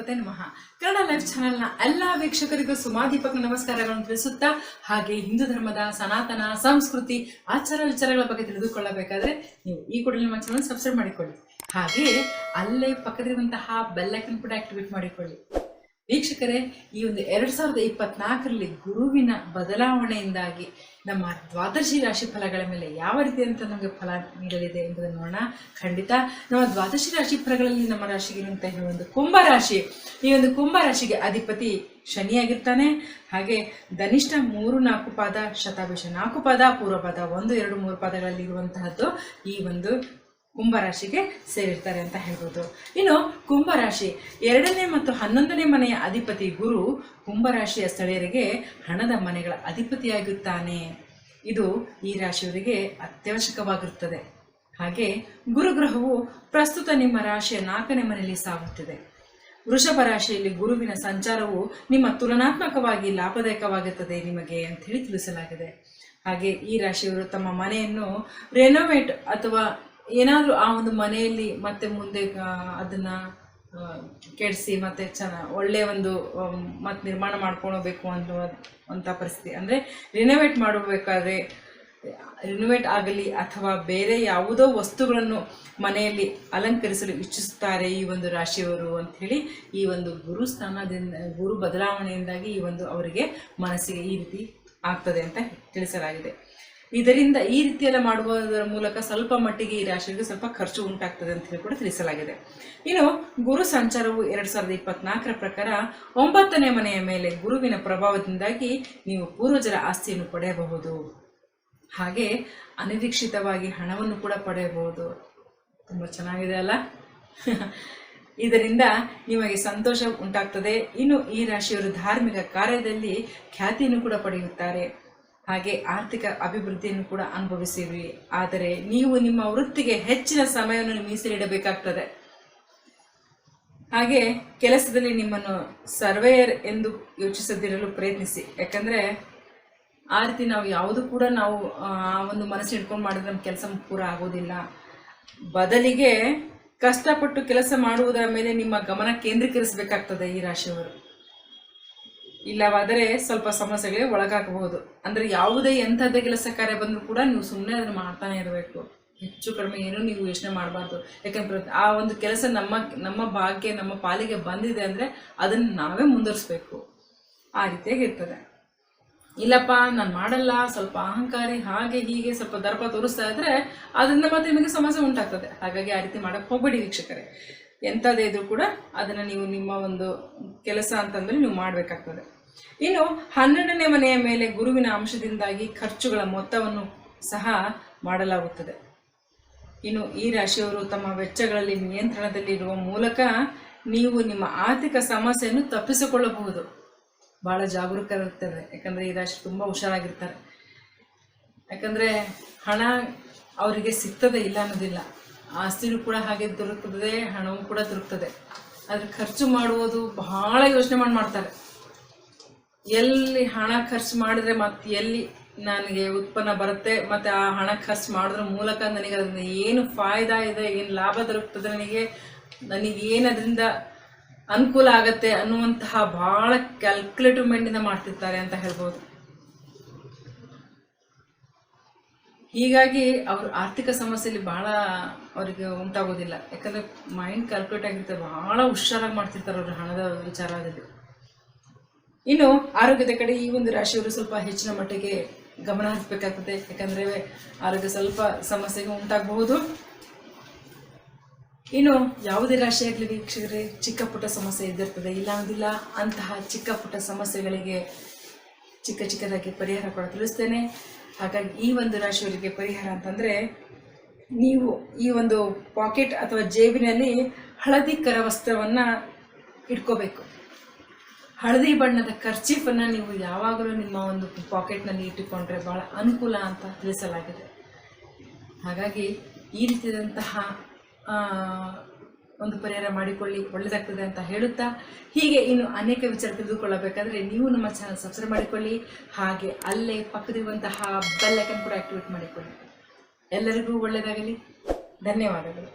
ಗಣಪತಿ ನಮಃ. ಕನ್ನಡ ಲೈಫ್ ಚಾನೆಲ್ನ ಎಲ್ಲ ವೀಕ್ಷಕರಿಗೂ ಸುಮಾದೀಪಕ ನಮಸ್ಕಾರಗಳನ್ನು ತಿಳಿಸುತ್ತಾ, ಹಾಗೆ ಹಿಂದೂ ಧರ್ಮದ ಸನಾತನ, ಸಂಸ್ಕೃತಿ, ಆಚಾರ ವಿಚಾರಗಳ ಬಗ್ಗೆ ತಿಳಿದುಕೊಳ್ಳಬೇಕಾದ್ರೆ ನೀವು ಈ ಕೂಡಲೇ ನಮ್ಮ ಚಾನಲ್ ಸಬ್ಸ್ಕ್ರೈಬ್ ಮಾಡಿಕೊಳ್ಳಿ. ಹಾಗೆ ಅಲ್ಲೇ ಪಕ್ಕದಿರುವಂತಹ ಬೆಲ್ಲೈಕನ್ ಕೂಡ ಆಕ್ಟಿವೇಟ್ ಮಾಡಿಕೊಳ್ಳಿ. ವೀಕ್ಷಕರೇ, ಈ ಒಂದು ಎರಡ್ ಸಾವಿರದ ಇಪ್ಪತ್ನಾಲ್ಕರಲ್ಲಿ ಗುರುವಿನ ಬದಲಾವಣೆಯಿಂದಾಗಿ ನಮ್ಮ ದ್ವಾದಶಿ ರಾಶಿ ಫಲಗಳ ಮೇಲೆ ಯಾವ ರೀತಿ ಅಂತ ನಮಗೆ ಫಲ ನೀಡಲಿದೆ ಎಂಬುದನ್ನು ನೋಡೋಣ. ಖಂಡಿತ, ನಮ್ಮ ದ್ವಾದಶಿ ರಾಶಿ ಫಲಗಳಲ್ಲಿ ನಮ್ಮ ರಾಶಿಗೆ ಇರುವಂತಹ ಈ ಒಂದು ಕುಂಭ ರಾಶಿ, ಈ ಒಂದು ಕುಂಭ ರಾಶಿಗೆ ಅಧಿಪತಿ ಶನಿಯಾಗಿರ್ತಾನೆ. ಹಾಗೆ ಧನಿಷ್ಠ ಮೂರು ನಾಲ್ಕು ಪಾದ, ಶತಾಭಿಷ ನಾಲ್ಕು ಪಾದ, ಪೂರ್ವ ಪಾದ ಒಂದು, ಎರಡು, ಮೂರು ಪಾದಗಳಲ್ಲಿ ಇರುವಂತಹದ್ದು ಈ ಒಂದು ಕುಂಭರಾಶಿಗೆ ಸೇರಿರ್ತಾರೆ ಅಂತ ಹೇಳ್ಬೋದು. ಇನ್ನು ಕುಂಭರಾಶಿ ಎರಡನೇ ಮತ್ತು ಹನ್ನೊಂದನೇ ಮನೆಯ ಅಧಿಪತಿ ಗುರು ಕುಂಭರಾಶಿಯ ಸ್ಥಳೀಯರಿಗೆ ಹಣದ ಮನೆಗಳ ಅಧಿಪತಿಯಾಗುತ್ತಾನೆ ಇದು ಈ ರಾಶಿಯವರಿಗೆ ಅತ್ಯವಶ್ಯಕವಾಗಿರುತ್ತದೆ. ಹಾಗೆ ಗುರುಗ್ರಹವು ಪ್ರಸ್ತುತ ನಿಮ್ಮ ರಾಶಿಯ ನಾಲ್ಕನೇ ಮನೆಯಲ್ಲಿ ಸಾಗುತ್ತಿದೆ. ವೃಷಭ ರಾಶಿಯಲ್ಲಿ ಗುರುವಿನ ಸಂಚಾರವು ನಿಮ್ಮ ತುಲನಾತ್ಮಕವಾಗಿ ಲಾಭದಾಯಕವಾಗುತ್ತದೆ ನಿಮಗೆ ಅಂತ ಹೇಳಿ ತಿಳಿಸಲಾಗಿದೆ. ಹಾಗೆ ಈ ರಾಶಿಯವರು ತಮ್ಮ ಮನೆಯನ್ನು ರೆನೋವೇಟ್ ಅಥವಾ ಏನಾದರೂ ಆ ಒಂದು ಮನೆಯಲ್ಲಿ ಮತ್ತೆ ಮುಂದೆ ಅದನ್ನ ಕೆಡಿಸಿ ಮತ್ತೆ ಚೆನ್ನ ಒಳ್ಳೆಯ ಒಂದು ಮತ್ತೆ ನಿರ್ಮಾಣ ಮಾಡ್ಕೊಳ್ಬೇಕು ಅನ್ನೋ ಅಂತ ಪರಿಸ್ಥಿತಿ. ಅಂದರೆ ರಿನೋವೇಟ್ ಮಾಡಬೇಕಾದ್ರೆ ರಿನೋವೇಟ್ ಆಗಲಿ ಅಥವಾ ಬೇರೆ ಯಾವುದೋ ವಸ್ತುಗಳನ್ನು ಮನೆಯಲ್ಲಿ ಅಲಂಕರಿಸಲು ಇಚ್ಛಿಸುತ್ತಾರೆ ಈ ಒಂದು ರಾಶಿಯವರು ಅಂತ ಹೇಳಿ ಈ ಒಂದು ಗುರು ಸ್ಥಾನದಿಂದ, ಗುರು ಬದಲಾವಣೆಯಿಂದಾಗಿ ಈ ಒಂದು ಅವರಿಗೆ ಮನಸ್ಸಿಗೆ ಈ ರೀತಿ ಆಗ್ತದೆ ಅಂತ ತಿಳಿಸಲಾಗಿದೆ. ಇದರಿಂದ ಈ ರೀತಿಯೆಲ್ಲ ಮಾಡುವುದರ ಮೂಲಕ ಸ್ವಲ್ಪ ಮಟ್ಟಿಗೆ ಈ ರಾಶಿಗೆ ಸ್ವಲ್ಪ ಖರ್ಚು ಉಂಟಾಗ್ತದೆ ಅಂತ ಹೇಳಿ ಕೂಡ ತಿಳಿಸಲಾಗಿದೆ. ಇನ್ನು ಗುರು ಸಂಚಾರವು ಎರಡ್ ಸಾವಿರದ ಇಪ್ಪತ್ನಾಲ್ಕರ ಪ್ರಕಾರ ಒಂಬತ್ತನೇ ಮನೆಯ ಮೇಲೆ ಗುರುವಿನ ಪ್ರಭಾವದಿಂದಾಗಿ ನೀವು ಪೂರ್ವಜರ ಆಸ್ತಿಯನ್ನು ಪಡೆಯಬಹುದು. ಹಾಗೆ ಅನಿರೀಕ್ಷಿತವಾಗಿ ಹಣವನ್ನು ಕೂಡ ಪಡೆಯಬಹುದು. ತುಂಬ ಚೆನ್ನಾಗಿದೆ ಅಲ್ಲ? ಇದರಿಂದ ನಿಮಗೆ ಸಂತೋಷ ಉಂಟಾಗ್ತದೆ. ಇನ್ನು ಈ ರಾಶಿಯವರು ಧಾರ್ಮಿಕ ಕಾರ್ಯದಲ್ಲಿ ಖ್ಯಾತಿಯನ್ನು ಕೂಡ ಪಡೆಯುತ್ತಾರೆ. ಹಾಗೆ ಆರ್ಥಿಕ ಅಭಿವೃದ್ಧಿಯನ್ನು ಕೂಡ ಅನುಭವಿಸಿರಿ ಆದರೆ ನೀವು ನಿಮ್ಮ ವೃತ್ತಿಗೆ ಹೆಚ್ಚಿನ ಸಮಯವನ್ನು ಮೀಸಲಿಡಬೇಕಾಗ್ತದೆ ಹಾಗೆ ಕೆಲಸದಲ್ಲಿ ನಿಮ್ಮನ್ನು ಸರ್ವೇಯರ್ ಎಂದು ಯೋಚಿಸದಿರಲು ಪ್ರಯತ್ನಿಸಿ. ಯಾಕಂದ್ರೆ ಆ ರೀತಿ ನಾವು ಯಾವುದು ಕೂಡ ನಾವು, ಆ, ಒಂದು ಮನಸ್ಸು ಇಟ್ಕೊಂಡು ಮಾಡಿದ್ರೆ ನಮ್ಮ ಕೆಲಸ ಪೂರ ಆಗೋದಿಲ್ಲ. ಬದಲಿಗೆ ಕಷ್ಟಪಟ್ಟು ಕೆಲಸ ಮಾಡುವುದರ ಮೇಲೆ ನಿಮ್ಮ ಗಮನ ಕೇಂದ್ರೀಕರಿಸಬೇಕಾಗ್ತದೆ ಈ ರಾಶಿಯವರು. ಇಲ್ಲವಾದರೆ ಸ್ವಲ್ಪ ಸಮಸ್ಯೆಗಳಿಗೆ ಒಳಗಾಗಬಹುದು. ಅಂದ್ರೆ ಯಾವುದೇ ಎಂಥದ್ದೇ ಕೆಲಸ ಕಾರ್ಯ ಬಂದರೂ ಕೂಡ ನೀವು ಸುಮ್ಮನೆ ಅದನ್ನು ಮಾಡ್ತಾನೆ ಇರಬೇಕು. ಹೆಚ್ಚು ಕಡಿಮೆ ಏನೂ ನೀವು ಯೋಚನೆ ಮಾಡಬಾರ್ದು. ಯಾಕಂದ್ರೆ ಆ ಒಂದು ಕೆಲಸ ನಮ್ಮ ನಮ್ಮ ಭಾಗ್ಯ, ನಮ್ಮ ಪಾಲಿಗೆ ಬಂದಿದೆ ಅಂದರೆ ಅದನ್ನು ನಾವೇ ಮುಂದುವರಿಸ್ಬೇಕು. ಆ ರೀತಿಯಾಗಿ ಇರ್ತದೆ. ಇಲ್ಲಪ್ಪ, ನಾನು ಮಾಡಲ್ಲ, ಸ್ವಲ್ಪ ಅಹಂಕಾರಿ, ಹಾಗೆ ಹೀಗೆ ಸ್ವಲ್ಪ ದರ್ಪ ತೋರಿಸ್ತಾ ಇದ್ರೆ, ಅದರಿಂದ ಮತ್ತೆ ನಿಮಗೆ ಸಮಸ್ಯೆ ಉಂಟಾಗ್ತದೆ. ಹಾಗಾಗಿ ಆ ರೀತಿ ಮಾಡಕ್ಕೆ ಹೋಗಬೇಡಿ ವೀಕ್ಷಕರೇ. ಎಂಥದೇ ಇದ್ರೂ ಕೂಡ ಅದನ್ನು ನೀವು ನಿಮ್ಮ ಒಂದು ಕೆಲಸ ಅಂತಂದ್ರೆ ನೀವು ಮಾಡಬೇಕಾಗ್ತದೆ. ಇನ್ನು ಹನ್ನೆರಡನೇ ಮನೆಯ ಮೇಲೆ ಗುರುವಿನ ಅಂಶದಿಂದಾಗಿ ಖರ್ಚುಗಳ ಮೊತ್ತವನ್ನು ಸಹ ಮಾಡಲಾಗುತ್ತದೆ. ಇನ್ನು ಈ ರಾಶಿಯವರು ತಮ್ಮ ವೆಚ್ಚಗಳಲ್ಲಿ ನಿಯಂತ್ರಣದಲ್ಲಿರುವ ಮೂಲಕ ನೀವು ನಿಮ್ಮ ಆರ್ಥಿಕ ಸಮಸ್ಯೆಯನ್ನು ತಪ್ಪಿಸಿಕೊಳ್ಳಬಹುದು. ಬಹಳ ಜಾಗರೂಕರಿರ್ತಾರೆ ಯಾಕಂದ್ರೆ ಈ ರಾಶಿ ತುಂಬ ಹುಷಾರಾಗಿರ್ತಾರೆ. ಯಾಕಂದ್ರೆ ಹಣ ಅವರಿಗೆ ಸಿಗ್ತದೆ ಇಲ್ಲ ಅನ್ನೋದಿಲ್ಲ. ಆಸ್ತಿನೂ ಕೂಡ ಹಾಗೆ ದೊರಕುತ್ತದೆ ಹಣವೂ ಕೂಡ ದೊರಕ್ತದೆ. ಆದರೆ ಖರ್ಚು ಮಾಡುವುದು ಬಹಳ ಯೋಚನೆ ಮಾಡಿ ಮಾಡ್ತಾರೆ. ಎಲ್ಲಿ ಹಣ ಖರ್ಚು ಮಾಡಿದ್ರೆ ಮತ್ತೆ ಎಲ್ಲಿ ನನಗೆ ಉತ್ಪನ್ನ ಬರುತ್ತೆ, ಮತ್ತೆ ಆ ಹಣ ಖರ್ಚು ಮಾಡೋದ್ರ ಮೂಲಕ ನನಗೆ ಅದರಿಂದ ಏನು ಫಾಯ್ದಾ ಇದೆ, ಏನು ಲಾಭ ದೊರಕ್ತದೆ ನನಗೆ ನನಗೆ ಅದರಿಂದ ಅನುಕೂಲ ಆಗುತ್ತೆ ಅನ್ನುವಂತಹ ಬಹಳ ಕ್ಯಾಲ್ಕುಲೇಟಿವ್ ಮೈಂಡಿಂದ ಮಾಡ್ತಿರ್ತಾರೆ ಅಂತ ಹೇಳ್ಬೋದು. ಹೀಗಾಗಿ ಅವ್ರ ಆರ್ಥಿಕ ಸಮಸ್ಯೆಯಲ್ಲಿ ಬಹಳ ಅವರಿಗೆ ಉಂಟಾಗೋದಿಲ್ಲ. ಯಾಕಂದ್ರೆ ಮೈಂಡ್ ಕ್ಯಾಲ್ಕುಲೇಟ್ ಆಗಿರ್ತಾರೆ ಬಹಳ ಹುಷಾರಾಗಿ ಮಾಡ್ತಿರ್ತಾರೆ ಅವ್ರ ಹಣದ ವಿಚಾರದಲ್ಲಿ ಇನ್ನು ಆರೋಗ್ಯದ ಕಡೆ ಈ ಒಂದು ರಾಶಿಯವರು ಸ್ವಲ್ಪ ಹೆಚ್ಚಿನ ಮಟ್ಟಿಗೆ ಗಮನ ಹರಿಸಬೇಕಾಗ್ತದೆ. ಯಾಕಂದ್ರೆ ಆರೋಗ್ಯ ಸ್ವಲ್ಪ ಸಮಸ್ಯೆಗೆ ಉಂಟಾಗಬಹುದು. ಇನ್ನು ಯಾವುದೇ ರಾಶಿಯಾಗಲಿ ವೀಕ್ಷಕರೇ, ಚಿಕ್ಕ ಪುಟ್ಟ ಸಮಸ್ಯೆ ಇದ್ದಿರ್ತದೆ ಇಲ್ಲ ಅಂದಿಲ್ಲ, ಅಂತಹ ಚಿಕ್ಕ ಪುಟ್ಟ ಸಮಸ್ಯೆಗಳಿಗೆ ಚಿಕ್ಕ ಚಿಕ್ಕದಾಗಿ ಪರಿಹಾರ ಕೂಡ ತಿಳಿಸ್ತೇನೆ. ಹಾಗಾಗಿ ಈ ಒಂದು ರಾಶಿಯವರಿಗೆ ಪರಿಹಾರ ಅಂತಂದರೆ ನೀವು ಈ ಒಂದು ಪಾಕೆಟ್ ಅಥವಾ ಜೇಬಿನಲ್ಲಿ ಹಳದಿ ಕರವಸ್ತ್ರವನ್ನು ಇಟ್ಕೋಬೇಕು. ಹಳದಿ ಬಣ್ಣದ ಕರ್ಚೀಫನ್ನು ನೀವು ಯಾವಾಗಲೂ ನಿಮ್ಮ ಒಂದು ಪಾಕೆಟ್ನಲ್ಲಿ ಇಟ್ಟುಕೊಂಡ್ರೆ ಭಾಳ ಅನುಕೂಲ ಅಂತ ತಿಳಿಸಲಾಗಿದೆ. ಹಾಗಾಗಿ ಈ ರೀತಿಯಾದಂತಹ ಒಂದು ಪರಿಹಾರ ಮಾಡಿಕೊಳ್ಳಿ ಒಳ್ಳೆಯದಾಗ್ತದೆ ಅಂತ ಹೇಳುತ್ತಾ, ಹೀಗೆ ಇನ್ನು ಅನೇಕ ವಿಚಾರ ತಿಳಿದುಕೊಳ್ಳಬೇಕಾದ್ರೆ ನೀವು ನಮ್ಮ ಚಾನಲ್ ಸಬ್ಸ್ಕ್ರೈಬ್ ಮಾಡಿಕೊಳ್ಳಿ, ಹಾಗೆ ಅಲ್ಲೇ ಪಕ್ಕದಿರುವಂತಹ ಬೆಲ್ಲೈಕನ್ ಕೂಡ ಆಕ್ಟಿವೇಟ್ ಮಾಡಿಕೊಳ್ಳಿ. ಎಲ್ಲರಿಗೂ ಒಳ್ಳೆಯದಾಗಲಿ ಧನ್ಯವಾದಗಳು.